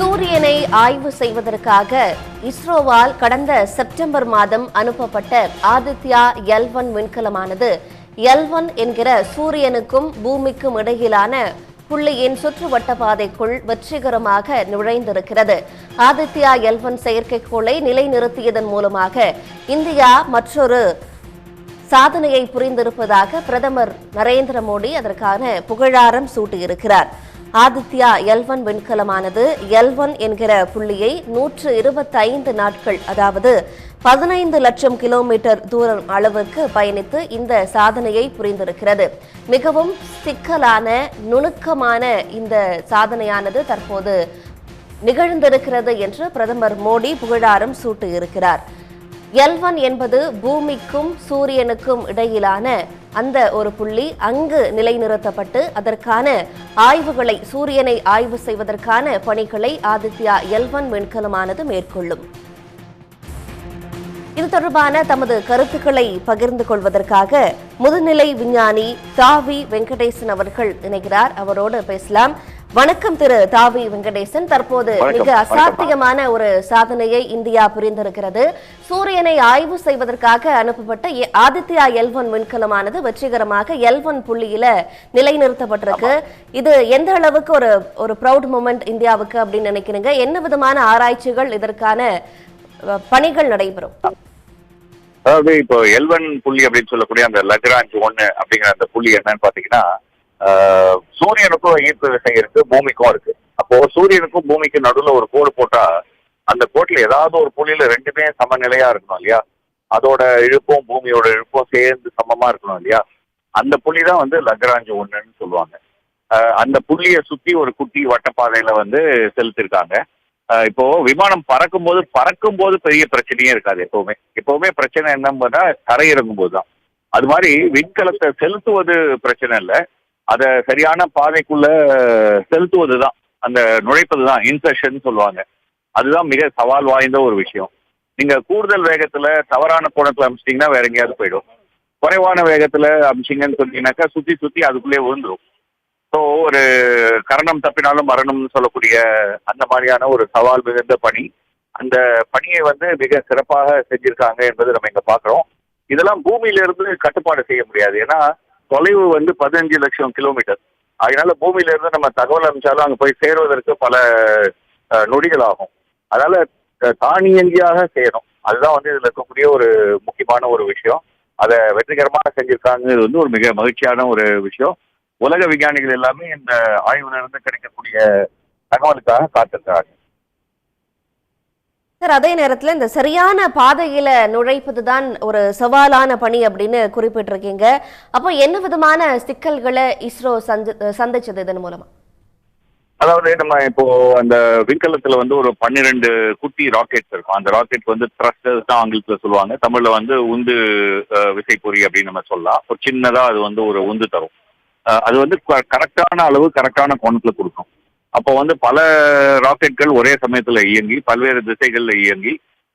சூரியனை ஆய்வு செய்வதற்காக இஸ்ரோவால் கடந்த செப்டம்பர் மாதம் அனுப்பப்பட்ட ஆதித்யா எல் ஒன் விண்கலமானது. எல் ஒன் என்கிற சூரியனுக்கும் பூமிக்கும் இடையிலான புள்ளியின் சுற்றுவட்ட பாதைக்குள் வெற்றிகரமாக நுழைந்திருக்கிறது. ஆதித்யா எல் ஒன் செயற்கைக்கோளை நிலைநிறுத்தியதன் மூலமாக இந்தியா மற்றொரு சாதனையை புரிந்திருப்பதாக பிரதமர் நரேந்திர மோடி அதற்கான புகழாரம் சூட்டியிருக்கிறார். ஆதித்யா எல்வன் விண்கலமானது. எல்வன் என்கிற புள்ளியை நூற்று இருபத்தைந்து நாட்கள் அதாவது பதினைந்து லட்சம் கிலோமீட்டர் தூரம் அளவுக்கு பயணித்து இந்த சாதனையை புரிந்திருக்கிறது. மிகவும் சிக்கலான நுணுக்கமான இந்த சாதனையானது தற்போது நிகழ்ந்திருக்கிறது என்று பிரதமர் மோடி புகழாரம் சூட்டியிருக்கிறார். எல்வன் என்பது பூமிக்கும் சூரியனுக்கும் இடையிலான அந்த ஒரு புள்ளி அங்கு நிலைநிறுத்தப்பட்டு அதற்கான ஆய்வுகளை சூரியனை ஆய்வு செய்வதற்கான பணிகளை ஆதித்யா எல்வன் விண்கலமானது மேற்கொள்ளும். இது தொடர்பான தமது கருத்துக்களை பகிர்ந்து கொள்வதற்காக முதுநிலை விஞ்ஞானி தாவி வெங்கடேசன் அவர்கள் இணைகிறார். அவரோடு பேசலாம். வணக்கம் திரு தாவி வெங்கடேசன். தற்போது மிக. அசாத்தியமான ஒரு சாதனையை இந்தியா புரிந்திருக்கிறது. சூரியனை ஆய்வு செய்வதற்காக அனுப்பப்பட்ட ஆதித்யா எல் ஒன் விண்கலமானது வெற்றிகரமாக எல் ஒன் புள்ளியில நிலைநிறுத்தப்பட்டிருக்கு. இது எந்த அளவுக்கு ஒரு ஒரு ப்ரௌட் மூமெண்ட் இந்தியாவுக்கு அப்படின்னு நினைக்கிறீங்க? என்ன விதமான ஆராய்ச்சிகள் இதற்கான பணிகள் நடைபெறும்? அதாவது இப்போ எல்வன் புள்ளி அப்படின்னு சொல்லக்கூடிய அந்த லக்ராஞ்ச் ஒன்னு அப்படிங்கிற அந்த புள்ளி என்னன்னு பாத்தீங்கன்னா சூரியனுக்கும் ஈர்ப்பு விசை இருக்கு பூமிக்கும் இருக்கு. அப்போ சூரியனுக்கும் பூமிக்கும் நடுவுல ஒரு கோடு போட்டா அந்த கோட்டில் ஏதாவது ஒரு புள்ளியில ரெண்டுமே சமநிலையா இருக்கணும் இல்லையா? அதோட இழுப்பும் பூமியோட இழுப்பும் சேர்ந்து சமமா இருக்கணும் இல்லையா? அந்த புள்ளி தான் வந்து லக்ராஞ்ச் ஒன்றுன்னு சொல்லுவாங்க. அந்த புள்ளியை சுத்தி ஒரு குட்டி வட்டப்பாதையில வந்து செலுத்திருக்காங்க. இப்போ விமானம் பறக்கும் போது பறக்கும் போது பெரிய பிரச்சனையே இருக்காது எப்பவுமே. எப்பவுமே பிரச்சனை என்னன்னா தரையிறங்கும் போது தான் அது மாதிரி விண்கலத்தை செலுத்துவது பிரச்சனை இல்லை. அதை சரியான பாதைக்குள்ள செலுத்துவது தான் அந்த நுழைப்பது தான் இன்செஷன் சொல்லுவாங்க. அதுதான் மிக சவால் வாய்ந்த ஒரு விஷயம். நீங்க கூடுதல் வேகத்துல தவறான கோணத்துல அமிச்சிட்டிங்கன்னா வேற எங்கேயாவது போயிடும். குறைவான வேகத்துல அமிச்சிங்கன்னு சொன்னீங்கன்னாக்கா சுத்தி சுத்தி அதுக்குள்ளே விழுந்துரும். ஸோ ஒரு கரணம் தப்பினாலும் மரணம்னு சொல்லக்கூடிய அந்த மாதிரியான ஒரு சவால் மிகுந்த பணி. அந்த பணியை வந்து மிக சிறப்பாக செஞ்சிருக்காங்க என்பது நம்ம இங்க பாக்குறோம். இதெல்லாம் பூமியில இருந்து கட்டுப்பாடு செய்ய முடியாது. ஏன்னா தொலைவு வந்து பதினஞ்சு லட்சம் கிலோமீட்டர் அதனால பூமியில இருந்து நம்ம தகவல் அனுப்பிச்சாலும் அங்க போய் சேருவதற்கு பல நொடிகள் ஆகும் அதனால தானியங்கியாக செய்யணும் அதுதான் வந்து இதுல இருக்கக்கூடிய ஒரு முக்கியமான ஒரு விஷயம். அதை வெற்றிகரமாக செஞ்சிருக்காங்க இது வந்து ஒரு மிக மகிழ்ச்சியான ஒரு விஷயம். உலக விஞ்ஞானிகள் எல்லாமே இந்த ஆய்வுல இருந்து கிடைக்கக்கூடிய தகவலுக்காக காத்திருக்கிறாங்க சார் அதே நேரத்தில் இந்த சரியான பாதையில் நுழைப்பது தான் ஒரு சவாலான பணி அப்படின்னு குறிப்பிட்டிருக்கீங்க. அப்போ என்ன விதமான சிக்கல்களை இஸ்ரோ சந்தி- சந்திச்சது இதன் மூலமா? அதாவது நம்ம இப்போ அந்த விண்கலத்துல வந்து ஒரு பன்னிரெண்டு குட்டி ராக்கெட்ஸ் இருக்கும். அந்த ராக்கெட் வந்து த்ரஸ்டர்ஸ் தான் ஆங்கிலத்துல சொல்லுவாங்க. தமிழ்ல வந்து உந்து விசைப்பொறி அப்படின்னு நம்ம சொல்லலாம். ஒரு சின்னதா அது வந்து ஒரு உந்து தரும். அது வந்து கரெக்டான அளவு கரெக்டான கோணத்துல கொடுக்கும். அப்போ வந்து பல ராக்கெட்கள் ஒரே சமயத்துல இயங்கி பல்வேறு திசைகள்ல இயங்கி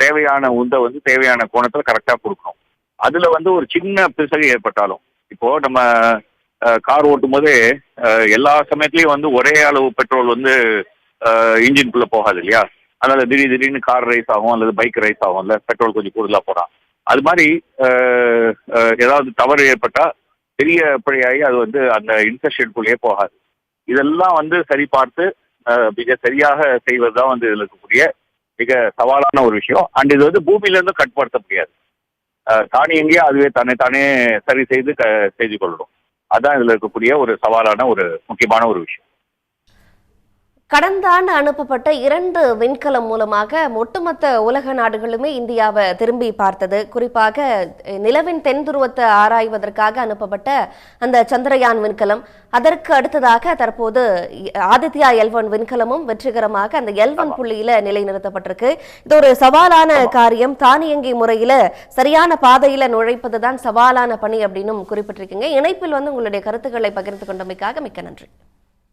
தேவையான உந்தை வந்து தேவையான கோணத்துல கரெக்டா கொடுக்கும் அதுல வந்து ஒரு சின்ன பிசகு ஏற்பட்டாலும் இப்போ நம்ம கார் ஓட்டும் போதே எல்லா சமயத்துலயும் வந்து ஒரே அளவு பெட்ரோல் வந்து இன்ஜின்குள்ள போகாது இல்லையா? அதனால திடீர் திடீர்னு கார் ரைஸ் ஆகும் அல்லது பைக் ரைஸ் ஆகும் பெட்ரோல் கொஞ்சம் கூடுதலா போறான். அது மாதிரி ஏதாவது தவறு ஏற்பட்டா பெரிய பிழையாகி அது வந்து அந்த இன்ஃபெக்ஷனுக்குள்ளேயே போகாது. இதெல்லாம் வந்து சரி பார்த்து அஹ், மிக சரியாக செய்வதுதான் வந்து இதுல இருக்கக்கூடிய மிக சவாலான ஒரு விஷயம். அண்ட் இது வந்து பூமியில இருந்து கட்டுப்படுத்த முடியாது. அஹ், தானியங்கியே அதுவே தன்னை தானே சரி செய்து க செய்து கொள்ளணும் அதான் இதுல இருக்கக்கூடிய ஒரு சவாலான ஒரு முக்கியமான ஒரு விஷயம். கடந்த ஆண்டு அனுப்பப்பட்ட இரண்டு விண்கலம் மூலமாக ஒட்டுமொத்த உலக நாடுகளுமே இந்தியாவை திரும்பி பார்த்தது. குறிப்பாக நிலவின் தென் துருவத்தை ஆராய்வதற்காக அனுப்பப்பட்ட அந்த சந்திரயான் விண்கலம். அதற்கு அடுத்ததாக தற்போது ஆதித்யா எல்வன் விண்கலமும் வெற்றிகரமாக அந்த எல்வன் புள்ளியில நிலைநிறுத்தப்பட்டிருக்கு. இது ஒரு சவாலான காரியம். தானியங்கி முறையில சரியான பாதையில நுழைப்பதுதான் சவாலான பணி அப்படின்னும் குறிப்பிட்டிருக்கீங்க. இணைப்பில் வந்து உங்களுடைய கருத்துக்களை பகிர்ந்து கொண்டமைக்காக மிக்க நன்றி.